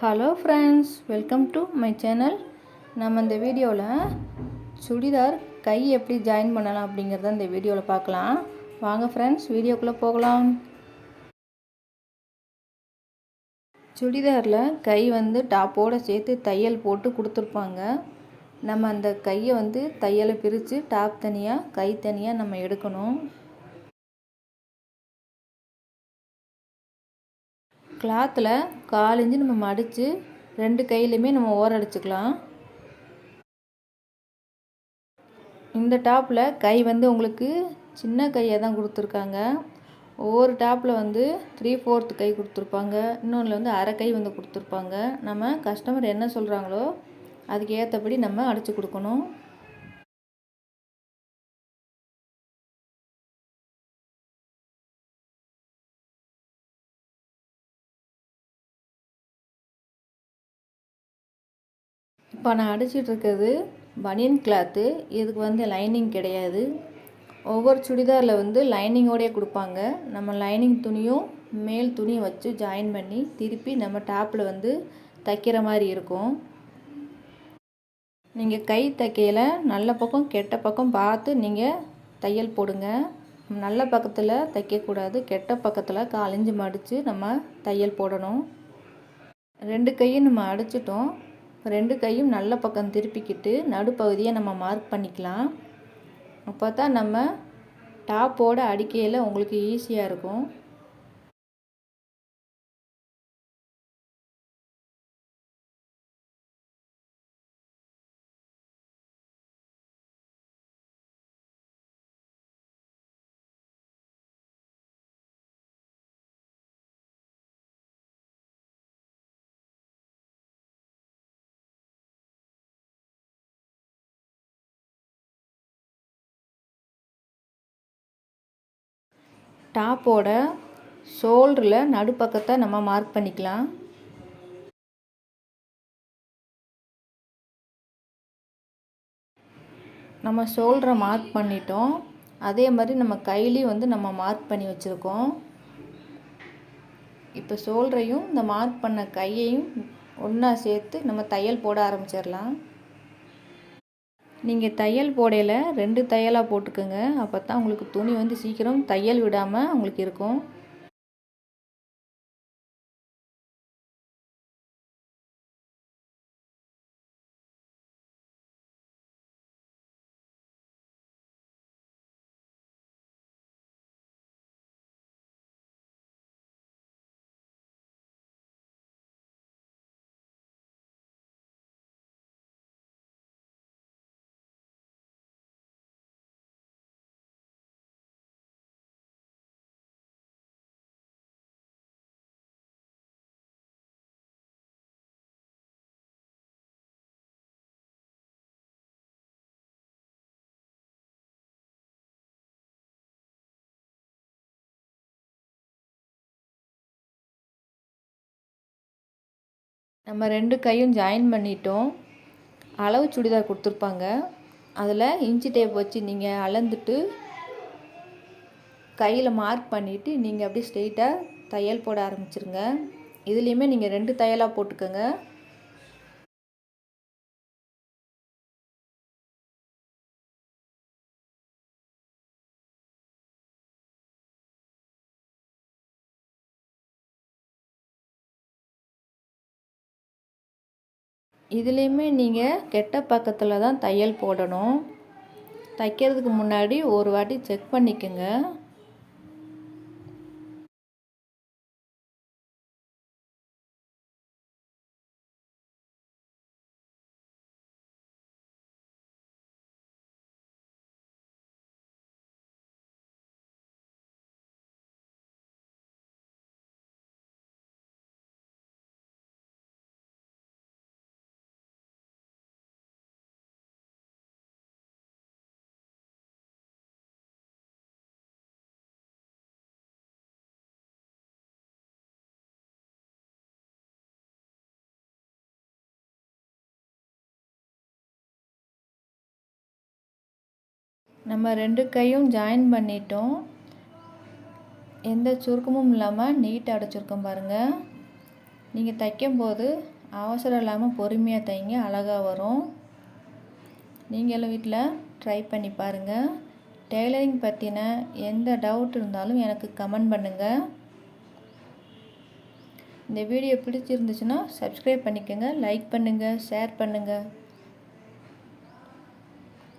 Hello friends welcome to my channel நம்ம இந்த வீடியோவில் சுடிதார் கை எப்படி ஜாயின் பண்ணலாம் அப்படிங்கிறத இந்த வீடியோவில் பார்க்கலாம். வாங்க ஃப்ரெண்ட்ஸ் வீடியோக்குள்ளே போகலாம். சுடிதாரில் கை வந்து டாப்போடு சேர்த்து தையல் போட்டு கொடுத்துருப்பாங்க. நம்ம அந்த கையை வந்து தையலை பிரித்து டாப் தனியாக கை தனியாக நம்ம எடுக்கணும். கிளாத்தில் கால் நம்ம மடித்து ரெண்டு கையிலையுமே நம்ம ஓரடிச்சுக்கலாம். இந்த டாப்பில் கை வந்து உங்களுக்கு சின்ன கையாக தான் கொடுத்துருக்காங்க. ஒவ்வொரு டாப்பில் வந்து த்ரீ ஃபோர்த் கை கொடுத்துருப்பாங்க. இன்னொன்றில் வந்து அரை கை வந்து கொடுத்துருப்பாங்க. நம்ம கஸ்டமர் என்ன சொல்கிறாங்களோ அதுக்கு ஏற்றபடி நம்ம அடித்து கொடுக்கணும். இப்போ நான் அடிச்சிட்டு இருக்கிறது பனியன் கிளாத்து. இதுக்கு வந்து லைனிங் கிடையாது. ஒவ்வொரு சுடிதாரில் வந்து லைனிங்கோடய கொடுப்பாங்க. நம்ம லைனிங் துணியும் மேல் துணியும் வச்சு ஜாயின் பண்ணி திருப்பி நம்ம டாப்பில் வந்து தைக்கிற மாதிரி இருக்கும். நீங்கள் கை தைக்கையில் நல்ல பக்கம் கெட்ட பக்கம் பார்த்து நீங்கள் தையல் போடுங்க. நல்ல பக்கத்தில் தைக்கக்கூடாது. கெட்ட பக்கத்தில் காலஞ்சு மடித்து நம்ம தையல் போடணும். ரெண்டு கையும் நம்ம அடிச்சிட்டோம். ரெண்டு கையும் நல்ல பக்கம் திருப்பிக்கிட்டு நடுப்பகுதியை நம்ம மார்க் பண்ணிக்கலாம். அப்போ தான் நம்ம டாப்போட அடிக்கையில் உங்களுக்கு ஈஸியாக இருக்கும். டாப்போட ஷோல்டரில் நடுப்பக்கத்தை நம்ம மார்க் பண்ணிக்கலாம். நம்ம ஷோல்டரை மார்க் பண்ணிட்டோம். அதே மாதிரி நம்ம கையிலையும் வந்து நம்ம மார்க் பண்ணி வச்சுருக்கோம். இப்போ ஷோல்டரையும் இந்த மார்க் பண்ண கையையும் ஒன்றா சேர்த்து நம்ம தையல் போட ஆரம்பிச்சிடலாம். நீங்கள் தையல் போடையில் ரெண்டு தையலாக போட்டுக்கோங்க. அப்போ தான் உங்களுக்கு துணி வந்து சீக்கிரம் தையல் விடாமல் உங்களுக்கு இருக்கும். நம்ம ரெண்டு கையும் ஜாயின் பண்ணிட்டோம். அளவு சுடிதார் கொடுத்துருப்பாங்க. அதில் இன்ச்சி டேப் வச்சு நீங்கள் அளந்துட்டு கையில் மார்க் பண்ணிவிட்டு நீங்கள் அப்படியே ஸ்ட்ரெயிட்டாக தையல் போட ஆரம்பிச்சிருங்க. இதுலேயுமே நீங்கள் ரெண்டு தையலாக போட்டுக்கோங்க. இதுலேயுமே நீங்கள் கெட்ட பக்கத்தில் தான் தையல் போடணும். தைக்கிறதுக்கு முன்னாடி ஒரு வாட்டி செக் பண்ணிக்கோங்க. நம்ம ரெண்டு கையும் ஜாயின் பண்ணிட்டோம். எந்த சுருக்கமும் இல்லாமல் நீட்டாக அடைச்சிருக்கோம் பாருங்கள் நீங்கள் தைக்கும்போது அவசரம் இல்லாமல் பொறுமையாக தைங்க அழகாக வரும். நீங்களும் வீட்டில் ட்ரை பண்ணி பாருங்கள் டெய்லரிங் பற்றின எந்த டவுட் இருந்தாலும் எனக்கு கமெண்ட் பண்ணுங்கள் இந்த வீடியோ பிடிச்சிருந்துச்சுன்னா சப்ஸ்கிரைப் பண்ணிக்கோங்க லைக் பண்ணுங்கள் ஷேர் பண்ணுங்கள்